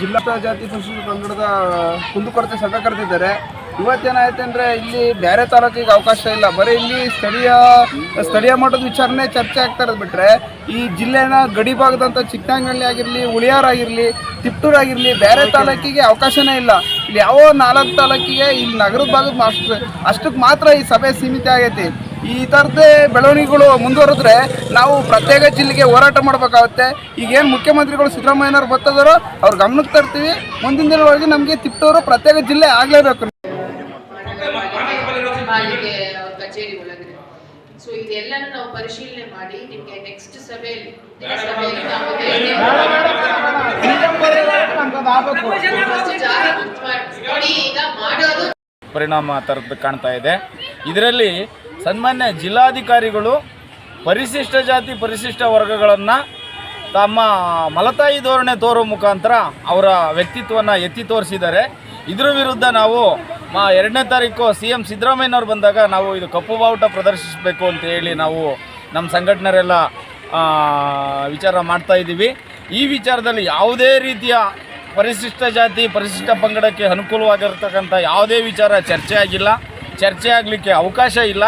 ಜಿಲ್ಲಾ ಜಾತಿ ಸಂಸ್ಕೃತಿ ಪಂಗಡದ ಕುಂದುಕೊರತೆ ಸಭೆ ಕರೆದಿದ್ದಾರೆ. ಇವತ್ತೇನಾಯ್ತು ಅಂದರೆ ಇಲ್ಲಿ ಬೇರೆ ತಾಲೂಕಿಗೆ ಅವಕಾಶ ಇಲ್ಲ. ಬರೀ ಇಲ್ಲಿ ಸ್ಥಳೀಯ ಸ್ಥಳೀಯ ಮಟ್ಟದ ವಿಚಾರಣೆ ಚರ್ಚೆ ಆಗ್ತಾ ಇರೋದು ಬಿಟ್ಟರೆ ಈ ಜಿಲ್ಲೆನ ಗಡಿ ಭಾಗದಂಥ ಚಿಕ್ಕನಹಳ್ಳಿ ಆಗಿರಲಿ ಉಳಿಯಾರ್ ಆಗಿರಲಿ ತಿಪ್ಟೂರು ಆಗಿರಲಿ ಬೇರೆ ತಾಲೂಕಿಗೆ ಅವಕಾಶನೇ ಇಲ್ಲ. ಇಲ್ಲಿ ಯಾವ ನಾಲ್ಕು ತಾಲೂಕಿಗೆ ಇಲ್ಲಿ ನಗರದ ಭಾಗದ ಅಷ್ಟು ಅಷ್ಟಕ್ಕೆ ಮಾತ್ರ ಈ ಸಭೆ ಸೀಮಿತ ಆಗೈತಿ. ಈ ಥರದ್ದೇ ಬೆಳವಣಿಗೆಗಳು ಮುಂದುವರೆದ್ರೆ ನಾವು ಪ್ರತ್ಯೇಕ ಜಿಲ್ಲೆಗೆ ಹೋರಾಟ ಮಾಡಬೇಕಾಗುತ್ತೆ. ಈಗೇನು ಮುಖ್ಯಮಂತ್ರಿಗಳು ಸಿದ್ದರಾಮಯ್ಯನವ್ರು ಬರ್ತದಾರೋ ಅವ್ರ ಗಮನಕ್ಕೆ ತರ್ತೀವಿ. ಮುಂದಿನ ದಿನಗಳಲ್ಲಿ ನಮಗೆ ತಿಪ್ಪೋರು ಪ್ರತ್ಯೇಕ ಜಿಲ್ಲೆ ಆಗಲೇಬೇಕು. ಸೊ ಇದೆಲ್ಲನೂ ನಾವು ಪರಿಶೀಲನೆ ಮಾಡಿ ನಿಮ್ಗೆ ನೆಕ್ಸ್ಟ್ ಸಭೆಯಲ್ಲಿ ಪರಿಣಾಮ ತರದ್ದು ಕಾಣ್ತಾ ಇದೆ. ಇದರಲ್ಲಿ ಸನ್ಮಾನ್ಯ ಜಿಲ್ಲಾಧಿಕಾರಿಗಳು ಪರಿಶಿಷ್ಟ ಜಾತಿ, ಪರಿಶಿಷ್ಟ ವರ್ಗಗಳನ್ನು ತಮ್ಮ ಮಲತಾಯಿ ಧೋರಣೆ ತೋರುವ ಮುಖಾಂತರ ಅವರ ವ್ಯಕ್ತಿತ್ವವನ್ನು ಎತ್ತಿ ತೋರಿಸಿದ್ದಾರೆ. ಇದರ ವಿರುದ್ಧ ನಾವು ಮಾ ಎರಡನೇ ತಾರೀಕು ಸಿ ಎಂ ಸಿದ್ದರಾಮಯ್ಯನವರು ಬಂದಾಗ ನಾವು ಇದು ಕಪ್ಪು ಬಾವುಟ ಪ್ರದರ್ಶಿಸಬೇಕು ಅಂತ ಹೇಳಿ ನಾವು ನಮ್ಮ ಸಂಘಟನೆರೆಲ್ಲ ವಿಚಾರ ಮಾಡ್ತಾ ಇದ್ದೀವಿ. ಈ ವಿಚಾರದಲ್ಲಿ ಯಾವುದೇ ರೀತಿಯ ಪರಿಶಿಷ್ಟ ಜಾತಿ, ಪರಿಶಿಷ್ಟ ಪಂಗಡಕ್ಕೆ ಅನುಕೂಲವಾಗಿರ್ತಕ್ಕಂಥ ಯಾವುದೇ ವಿಚಾರ ಚರ್ಚೆ ಆಗಿಲ್ಲ. ಚರ್ಚೆ ಆಗಲಿಕ್ಕೆ ಅವಕಾಶ ಇಲ್ಲ.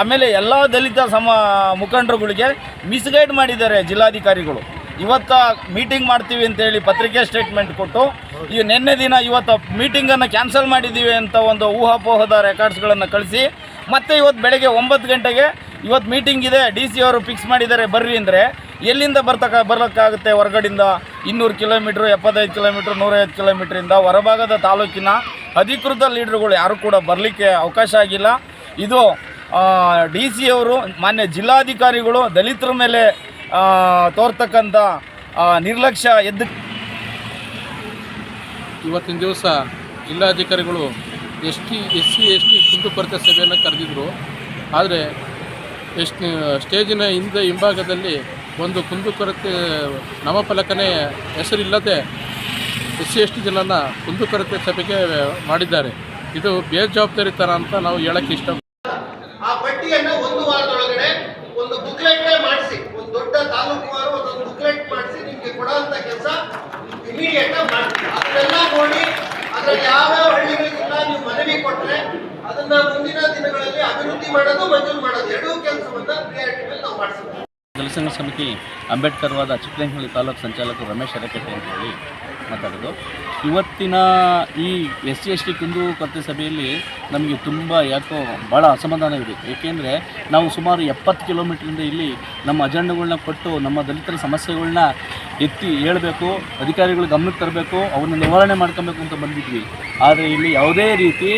ಆಮೇಲೆ ಎಲ್ಲ ದಲಿತ ಸಮ ಮುಖಂಡರುಗಳಿಗೆ ಮಿಸ್ಗೈಡ್ ಮಾಡಿದ್ದಾರೆ ಜಿಲ್ಲಾಧಿಕಾರಿಗಳು. ಇವತ್ತು ಮೀಟಿಂಗ್ ಮಾಡ್ತೀವಿ ಅಂತೇಳಿ ಪತ್ರಿಕೆ ಸ್ಟೇಟ್ಮೆಂಟ್ ಕೊಟ್ಟು, ಈ ನಿನ್ನೆ ದಿನ ಇವತ್ತು ಮೀಟಿಂಗನ್ನು ಕ್ಯಾನ್ಸಲ್ ಮಾಡಿದ್ದೀವಿ ಅಂತ ಒಂದು ಊಹಾಪೋಹದ ರೆಕಾರ್ಡ್ಸ್ಗಳನ್ನು ಕಳಿಸಿ, ಮತ್ತೆ ಇವತ್ತು ಬೆಳಗ್ಗೆ ಒಂಬತ್ತು ಗಂಟೆಗೆ ಇವತ್ತು ಮೀಟಿಂಗ್ ಇದೆ ಡಿ ಸಿ ಅವರು ಫಿಕ್ಸ್ ಮಾಡಿದ್ದಾರೆ, ಬರ್ರಿ ಅಂದರೆ. ಎಲ್ಲಿಂದ ಬರ್ತಕ್ಕ ಬರೋಕ್ಕಾಗುತ್ತೆ ಹೊರಗಡೆಯಿಂದ ಇನ್ನೂರು ಕಿಲೋಮೀಟ್ರ್ ಎಪ್ಪತ್ತೈದು ಕಿಲೋಮೀಟ್ರ್ ನೂರೈವತ್ತು ಕಿಲೋಮೀಟ್ರಿಂದ ಹೊರಭಾಗದ ತಾಲೂಕಿನ ಅಧಿಕೃತ ಲೀಡ್ರುಗಳು ಯಾರೂ ಕೂಡ ಬರಲಿಕ್ಕೆ ಅವಕಾಶ ಆಗಿಲ್ಲ. ಇದು ಡಿ ಸಿ ಅವರು ಮಾನ್ಯ ಜಿಲ್ಲಾಧಿಕಾರಿಗಳು ದಲಿತರ ಮೇಲೆ ತೋರ್ತಕ್ಕಂಥ ನಿರ್ಲಕ್ಷ್ಯ ಎದ್ದು ಇವತ್ತಿನ ದಿವಸ ಜಿಲ್ಲಾಧಿಕಾರಿಗಳು S T S C S T ಕುಂದುಕೊರತೆ ಸಭೆಯನ್ನು ಕರೆದಿದ್ದರು ಆದರೆ ಎಸ್ ಸ್ಟೇಜಿನ ಹಿಂದೆ ಹಿಂಭಾಗದಲ್ಲಿ ಒಂದು ಕುಂದುಕೊರತೆ ನಾಮಫಲಕನೇ ಹೆಸರಿಲ್ಲದೆ ಎಸ್ ಸಿ ಎಸ್ ಟಿ ಜನನ ಕುಂದುಕೊರತೆ ಸಭೆಗೆ ಮಾಡಿದ್ದಾರೆ. ಇದು ಬೇಜವಾಬ್ದಾರಿತನ ಅಂತ ನಾವು ಹೇಳೋಕ್ಕೆ ಇಷ್ಟ ಆ ಪಟ್ಟಿಯನ್ನ ಒಂದು ವಾರದೊಳಗಡೆ ಒಂದು ಬುಕ್ಲೆಟ್ ಮಾಡಿಸಿ, ಒಂದು ದೊಡ್ಡ ತಾಲೂಕು ಅವರು ಒಂದೊಂದು ಬುಕ್ಲೆಟ್ ಮಾಡಿಸಿ ನಿಮ್ಗೆ ಕೊಡುವಂತ ಕೆಲಸ ಇಮಿಡಿಯೇಟ್ ಮಾಡ್ತೀವಿ. ಅದನ್ನೆಲ್ಲ ನೋಡಿ, ಅದ್ರಲ್ಲಿ ಯಾವ್ಯಾವ ಹಳ್ಳಿಗಳಿಗೆಲ್ಲ ನೀವು ಮನವಿ ಕೊಟ್ರೆ ಅದನ್ನ ಮುಂದಿನ ದಿನಗಳಲ್ಲಿ ಅಭಿವೃದ್ಧಿ ಮಾಡೋದು, ಮಂಜೂರು ಮಾಡೋದು, ಎರಡೂ ಕೆಲಸವನ್ನ ಪ್ರಿಯಾರಿಟಿ ಮೇಲೆ ನಾವು ಮಾಡಿಸ್ತೀವಿ ದಲಿತ ಸಮಿತಿ ಅಂಬೇಡ್ಕರ್ವಾದ ಚಿಕ್ಕನಹಳ್ಳಿ ತಾಲೂಕು ಸಂಚಾಲಕ ರಮೇಶ್ ಅರಕಟ್ಟೆ ಅಂತ ಹೇಳಿ ಮಾತಾಡೋದು. ಇವತ್ತಿನ ಈ ಎಸ್ ಸಿ ಎಸ್ ಟಿ ಕುಂದು ಕೊರತೆ ಸಭೆಯಲ್ಲಿ ನಮಗೆ ತುಂಬ ಯಾಕೋ ಭಾಳ ಅಸಮಾಧಾನವಿದೆ ಏಕೆಂದರೆ ನಾವು ಸುಮಾರು ಎಪ್ಪತ್ತು ಕಿಲೋಮೀಟ್ರಿಂದ ಇಲ್ಲಿ ನಮ್ಮ ಅಜೆಂಡಗಳನ್ನ ಕೊಟ್ಟು ನಮ್ಮ ದಲಿತರ ಸಮಸ್ಯೆಗಳನ್ನ ಎತ್ತಿ ಹೇಳಬೇಕು, ಅಧಿಕಾರಿಗಳು ಗಮನಕ್ಕೆ ತರಬೇಕು ಅವನ್ನ ನಿವಾರಣೆ ಮಾಡ್ಕೊಬೇಕು ಅಂತ ಬಂದಿದ್ವಿ. ಆದರೆ ಇಲ್ಲಿ ಯಾವುದೇ ರೀತಿ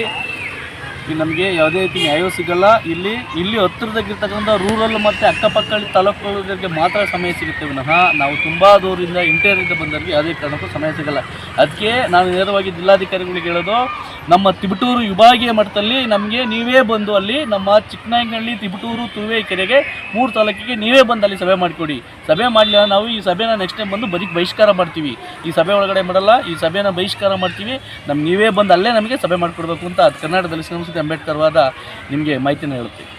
ಇಲ್ಲಿ ನಮಗೆ ಯಾವುದೇ ರೀತಿ ನ್ಯಾಯ ಸಿಗಲ್ಲ. ಇಲ್ಲಿ ಇಲ್ಲಿ ಹತ್ತಿರದಾಗಿರ್ತಕ್ಕಂಥ ರೂರಲ್ ಮತ್ತು ಅಕ್ಕಪಕ್ಕ ತಾಲೂಕುಗಳಿಗೆ ಮಾತ್ರ ಸಮಯ ಸಿಗುತ್ತೆ ವಿನಃ ನಾವು ತುಂಬ ದೂರದಿಂದ ಇಂಟೀರಿಯರಿಂದ ಬಂದವರಿಗೆ ಯಾವುದೇ ಕಾರಣಕ್ಕೂ ಸಮಯ ಸಿಗಲ್ಲ. ಅದಕ್ಕೆ ನಾನು ನೇರವಾಗಿ ಜಿಲ್ಲಾಧಿಕಾರಿಗಳಿಗೆ ಹೇಳೋದು ನಮ್ಮ ತಿಬಟೂರು ವಿಭಾಗೀಯ ಮಟ್ಟದಲ್ಲಿ ನಮಗೆ ನೀವೇ ಬಂದು ಅಲ್ಲಿ ನಮ್ಮ ಚಿಕ್ಕನಾಯಕನಹಳ್ಳಿ ತಿಬಟೂರು ತುರುವೇಕೆರೆಗೆ ಮೂರು ತಾಲೂಕಿಗೆ ನೀವೇ ಬಂದು ಅಲ್ಲಿ ಸಭೆ ಮಾಡಿಕೊಡಿ. ಸಭೆ ಮಾಡಲಿಲ್ಲ ನಾವು ಈ ಸಭೆನ ನೆಕ್ಸ್ಟ್ ಟೈಮ್ ಬಂದು ಬರೀ ಬಹಿಷ್ಕಾರ ಮಾಡ್ತೀವಿ. ಈ ಸಭೆ ಒಳಗಡೆ ಮಾಡಲ್ಲ, ಈ ಸಭೆನ ಬಹಿಷ್ಕಾರ ಮಾಡ್ತೀವಿ. ನಮ್ಗೆ ನೀವೇ ಬಂದು ಅಲ್ಲೇ ನಮಗೆ ಸಭೆ ಮಾಡಿಕೊಡ್ಬೇಕು ಅಂತ ಅದು ಕರ್ನಾಟಕದಲ್ಲಿ ಸಂಸ್ಕೃತಿ ಅಂಬೇಡ್ಕರ್ವಾದ ನಿಮಗೆ ಮಾಹಿತಿನ ಹೇಳುತ್ತೆ